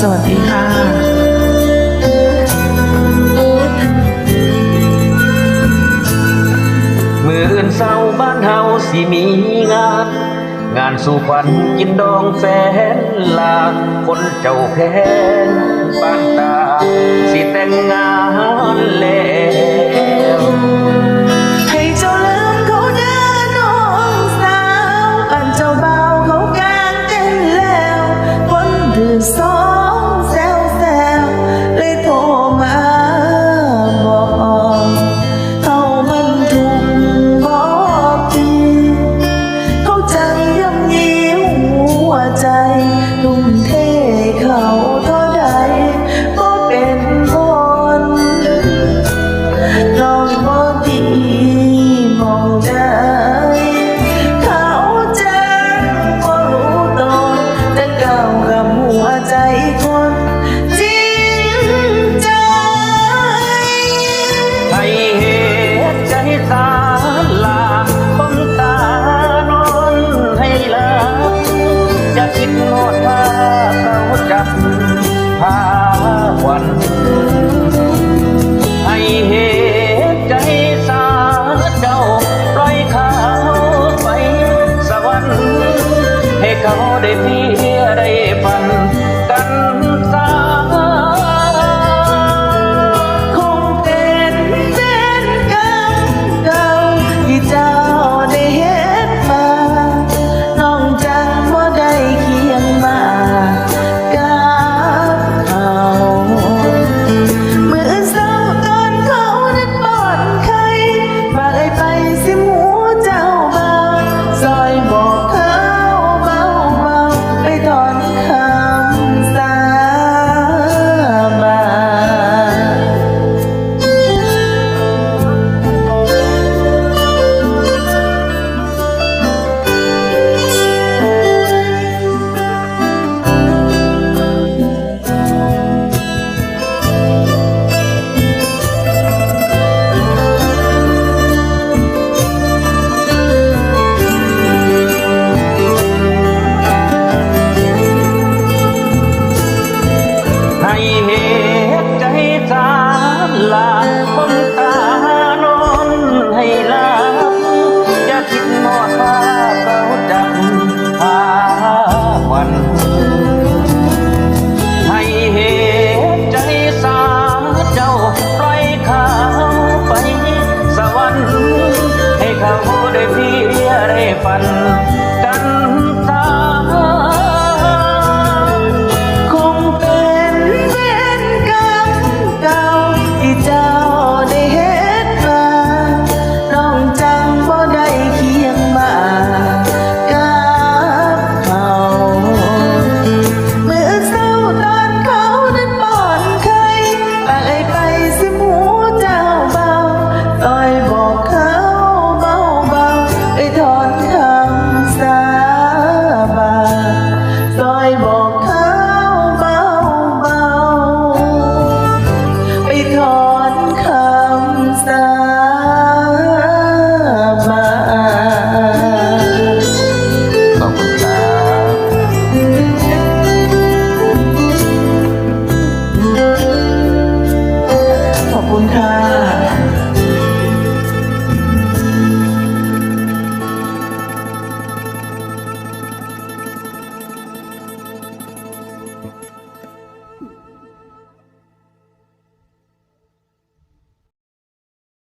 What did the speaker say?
สวัสดีค่ะมืออื่นเศร้าบ้านเฮาสิมีงาน งานสู่ฝันกินดองแสนลาคนเจ้าแพนบ้านตา สิแต่งงานแล้ว เขาได้เพียได้ฝันกัน เหตุใจสาลาคนตานอนให้ลาอย่าคิดมอดว่าเขาจับพาวันให้เหตุใจสาเจ้าปล่อยเขาไป สวรรค์ให้เขาได้เพียได้ฝัน